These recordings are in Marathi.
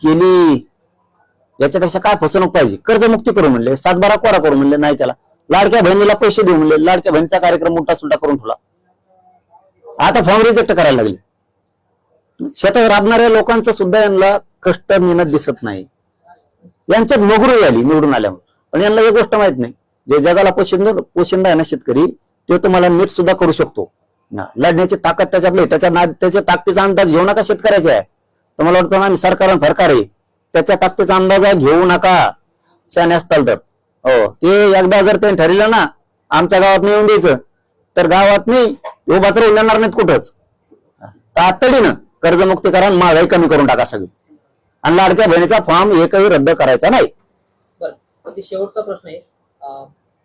केली. याच्यापेक्षा काय फसवणूक पाहिजे? कर्जमुक्ती करू म्हणले सातबारा कोरा करू म्हणले नाही त्याला. लाडक्या बहिणीला पैसे देऊ म्हणले लाडक्या बहिणीचा कार्यक्रम मोठा सुलटा करून ठेवला. आता फॉर्म रिजेक्ट करायला लागले. शेतात राबणाऱ्या लोकांचं सुद्धा यांना कष्ट मेहनत दिसत नाही. यांच्यात नोकरी आली निवडून आल्यामुळे पण यांना एक गोष्ट माहीत नाही. जे जगाला पोशिंदा पोशिंदा आहे ना शेतकरी तो तुम्हाला नीट सुद्धा करू शकतो. ना, लढण्याची ताकद त्याच्यातली त्याच्या ना त्याच्या ताकदीचा अंदाज घेऊ नका शेतकऱ्याचे. आहे तर मला वाटतं ना आम्ही सरकार फरकार आहे. त्याच्या ताकदीचा अंदाज घेऊ नका. शाने असताल तर. हो ते एकदा जर ते ठरलं ना आमच्या गावात येऊन द्यायचं. तर गावात नाही उभाच राहून येणार नाहीत कुठंच. तातडीनं कर्जमुक्ती करा आणि महागाई कमी करून टाका सगळी. आणि लाडक्या बहिणीचा फॉर्म एकही रद्द करायचा नाही. शेवटचा प्रश्न आहे.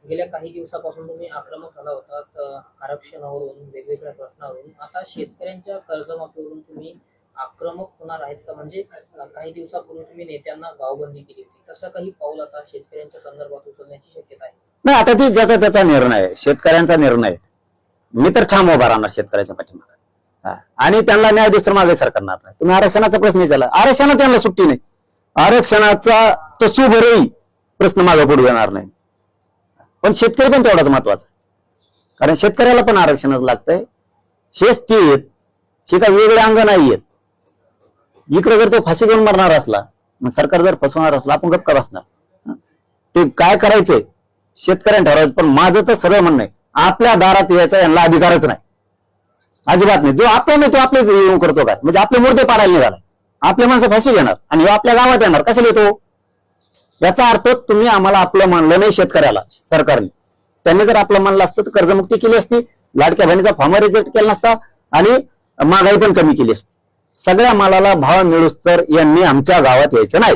गेल्या काही दिवसापासून तुम्ही आक्रमक झाला होता आरक्षणावरून वेगवेगळ्या प्रश्नावरून. आता शेतकऱ्यांच्या कर्जमाफीवरून तुम्ही आक्रमक होणार आहेत का? म्हणजे काही दिवसापूर्वी तुम्ही नेत्यांना गावबंदी केली होती. तसं काही पाऊल आता शेतकऱ्यांच्या संदर्भात उचलण्याची शक्यता आहे? नाही आता ती ज्याचा त्याचा निर्णय आहे. शेतकऱ्यांचा निर्णय मी तर ठाम उभा राहणार शेतकऱ्याच्या पाठीमागे. आणि त्यांना न्याय दुसरं मागे सरकारणार नाही. तुम्ही आरक्षणाचा प्रश्न विचारला. आरक्षणात त्यांना सुट्टी नाही. आरक्षणाचा तो प्रश्न मागे पुढे जाणार नाही. पण शेतकरी पण तेवढाच महत्त्वाचा कारण शेतकऱ्याला पण आरक्षणच लागतंय. शेस्ती आहेत हे का वेगळे अंग नाही आहेत इकडे जर तो फाशी घेऊन मरणार असला सरकार जर फसवणार असला आपण गप्प का ते काय करायचंय? शेतकऱ्यांनी ठरवायचं पण माझं तर सरळ म्हणणं आहे आपल्या दारात यायचा यांना अधिकारच नाही. अजिबात नाही. जो आपला नाही तो आपले येऊन करतो काय? म्हणजे आपले मुर्दे पाडायला निघाला आपले माणसं फाशी घेणार आणि आपल्या गावात येणार. कशाला येतो? याचा अर्थ तुम्ही आम्हाला आपलं मानलं नाही शेतकऱ्याला सरकारने. त्यांनी जर आपलं मानलं असतं तर कर्जमुक्ती केली असती लाडक्या बहिणीचा फॉर्म रिजेक्ट केला नसता आणि महागाई पण कमी केली असती. सगळ्या मालाला भाव मिळूस तर यांनी आमच्या गावात यायचं नाही.